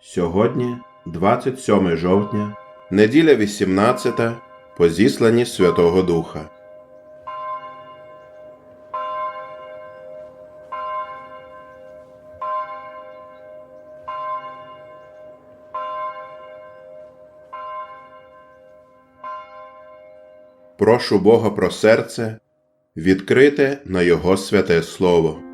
Сьогодні 27 жовтня, неділя 18 по зісланні Святого Духа. Прошу Бога про серце, відкрите на Його святе Слово.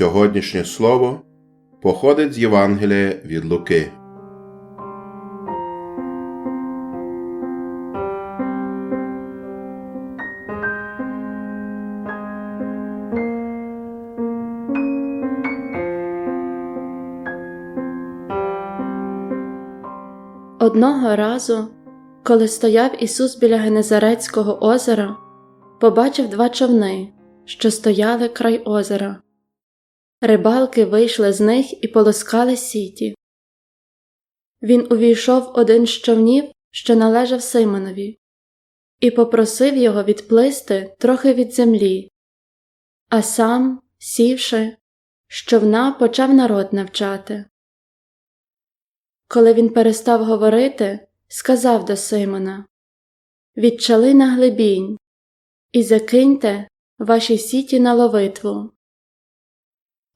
Сьогоднішнє слово походить з Євангелія від Луки. Одного разу, коли стояв Ісус біля Генезарецького озера, побачив два човни, що стояли край озера. Рибалки вийшли з них і полоскали сіті. Він увійшов один з човнів, що належав Симонові, і попросив його відплисти трохи від землі, а сам, сівши, з човна почав народ навчати. Коли він перестав говорити, сказав до Симона Відчали на глибінь і закиньте ваші сіті на ловитву.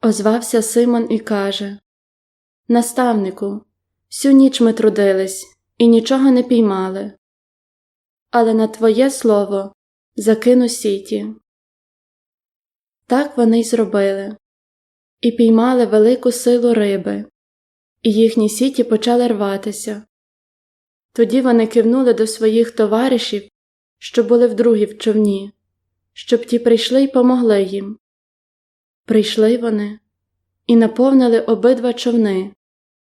Озвався Симон і каже Наставнику, всю ніч ми трудились і нічого не піймали. Але на твоє слово закину сіті. Так вони й зробили, і піймали велику силу риби і їхні сіті почали рватися. Тоді вони кивнули до своїх товаришів, що були вдругі в човні, щоб ті прийшли й помогли їм. Прийшли вони і наповнили обидва човни,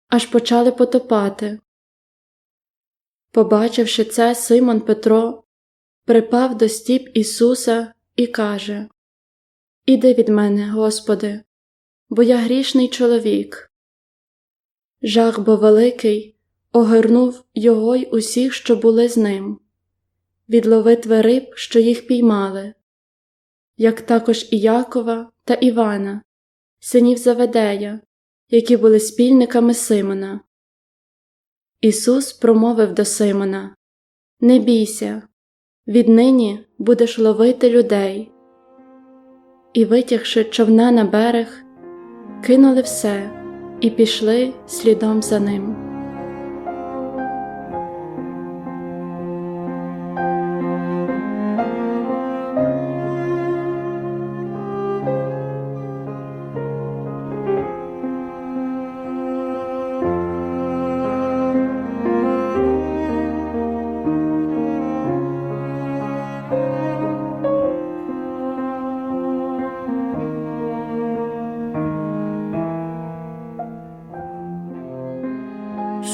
аж почали потопати. Побачивши це, Симон Петро припав до стіп Ісуса і каже Іди від мене, Господи, бо я грішний чоловік. Жах бо великий огорнув його й усіх, що були з ним, від ловитви риб, що їх піймали, як також і Якова та Івана, синів Заведея, які були спільниками Симона. Ісус промовив до Симона Не бійся, віднині будеш ловити людей. І, витягши човна на берег, кинули все і пішли слідом за ним.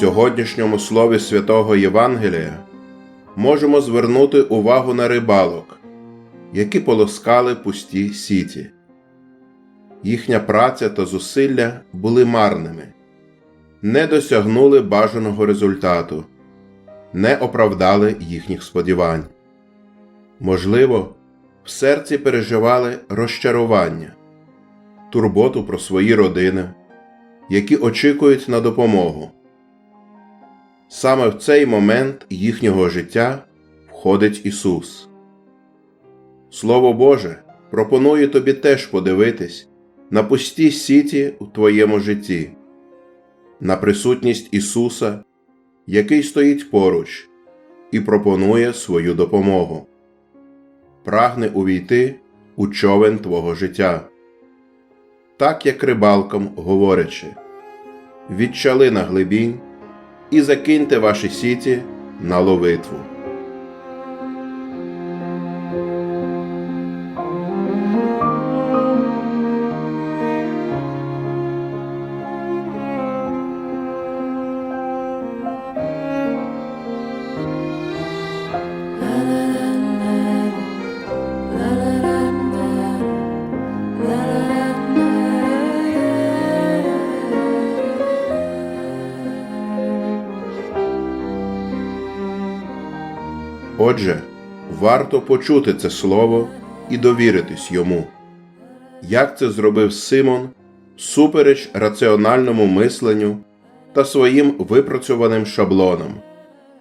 Сьогоднішньому слові святого Євангелія можемо звернути увагу на рибалок, які полоскали пусті сіті. Їхня праця та зусилля були марними, не досягнули бажаного результату, не оправдали їхніх сподівань. Можливо, в серці переживали розчарування, турботу про свої родини, які очікують на допомогу. Саме в цей момент їхнього життя входить Ісус. Слово Боже пропонує тобі теж подивитись на пусті сіті у твоєму житті, на присутність Ісуса, який стоїть поруч і пропонує свою допомогу, прагне увійти у човен твого життя, так як рибалкам говорячи, відчали на глибінь і закиньте ваші сіті на ловитву. Отже, варто почути це слово і довіритись йому. Як це зробив Симон, супереч раціональному мисленню та своїм випрацьованим шаблонам.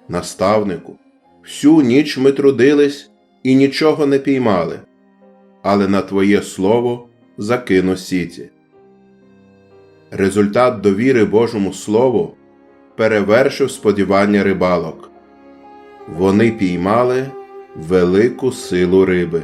Наставнику, всю ніч ми трудились і нічого не піймали, але на твоє слово закину сіті. Результат довіри Божому Слову перевершив сподівання рибалок. Вони піймали велику силу риби.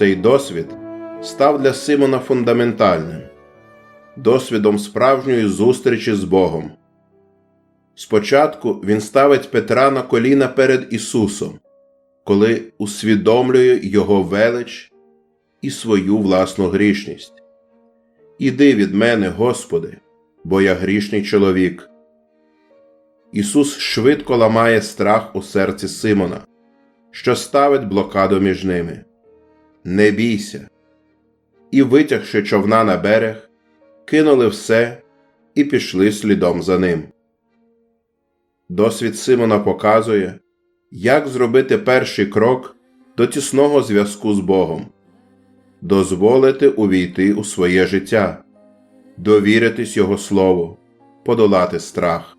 Цей досвід став для Симона фундаментальним, досвідом справжньої зустрічі з Богом. Спочатку він ставить Петра на коліна перед Ісусом, коли усвідомлює Його велич і свою власну грішність. Іди від мене, Господи, бо я грішний чоловік. Ісус швидко ламає страх у серці Симона, що ставить блокаду між ними. Не бійся. І, витягши човна на берег, кинули все і пішли слідом за ним. Досвід Симона показує, як зробити перший крок до тісного зв'язку з Богом, дозволити увійти у своє життя, довіритись Його Слову, подолати страх.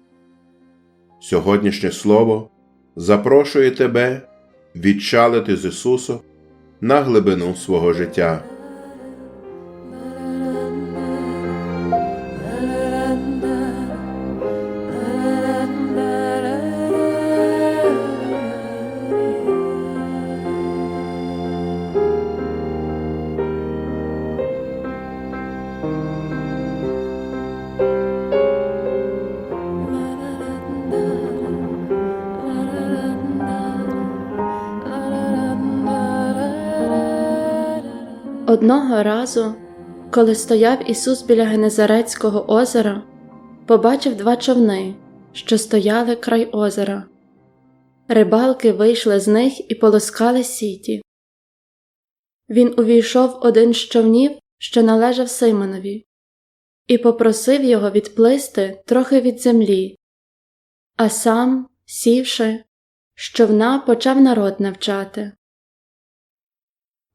Сьогоднішнє Слово запрошує тебе відчалити з Ісусом на глибину свого життя. Одного разу, коли стояв Ісус біля Генезарецького озера, побачив два човни, що стояли край озера. Рибалки вийшли з них і полоскали сіті. Він увійшов один з човнів, що належав Симонові, і попросив його відплисти трохи від землі, а сам, сівши, з човна почав народ навчати.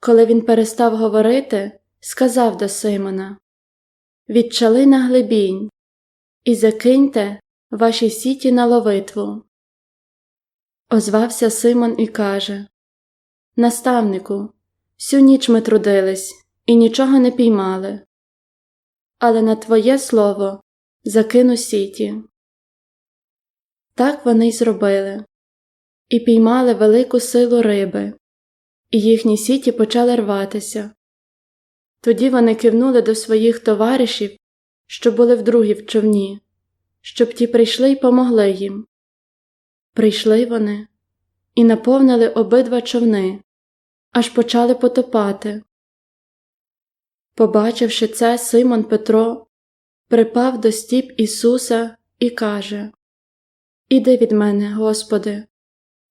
Коли він перестав говорити, сказав до Симона Відчали на глибінь і закиньте ваші сіті на ловитву. Озвався Симон і каже Наставнику, всю ніч ми трудились і нічого не піймали. Але на твоє слово закину сіті. Так вони й зробили, і піймали велику силу риби і їхні сіті почали рватися. Тоді вони кивнули до своїх товаришів, що були вдругі в човні, щоб ті прийшли й помогли їм. Прийшли вони і наповнили обидва човни, аж почали потопати. Побачивши це, Симон Петро припав до стіп Ісуса і каже Іди від мене, Господи,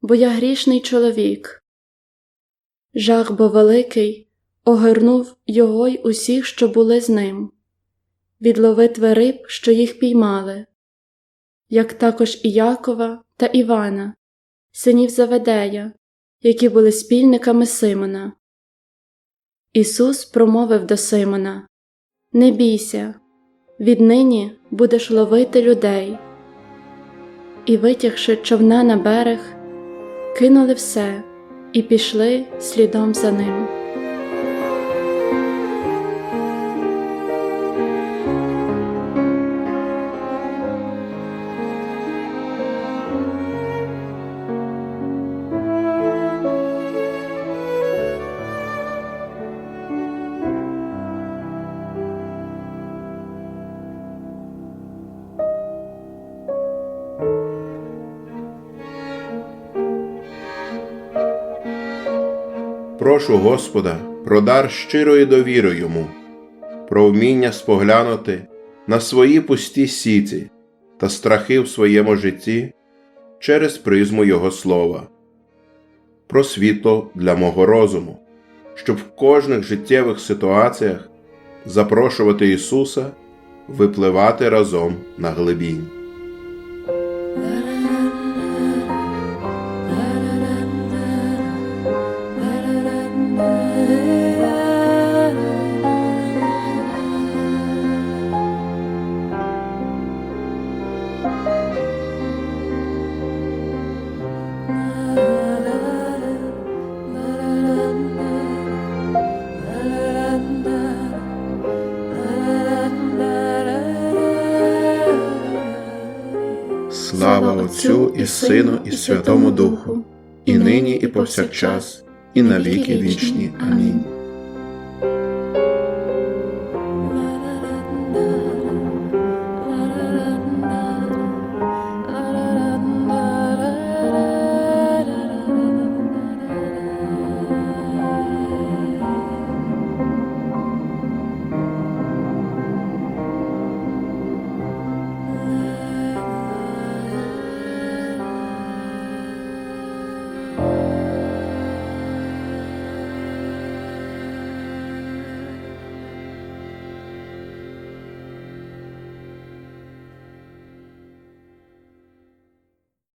бо я грішний чоловік. Жах бо великий огорнув його й усіх, що були з ним, від ловитви риб, що їх піймали, як також і Якова та Івана, синів Заведея, які були спільниками Симона. Ісус промовив до Симона Не бійся, віднині будеш ловити людей. І, витягши човна на берег, кинули все і пішли слідом за ним. Прошу Господа про дар щирої довіри йому, про вміння споглянути на свої пусті сіті та страхи в своєму житті через призму Його слова, про світло для мого розуму, щоб в кожних життєвих ситуаціях запрошувати Ісуса випливати разом на глибінь. Сину, і Святому Духу, і нині, і повсякчас, і на віки вічні. Амінь.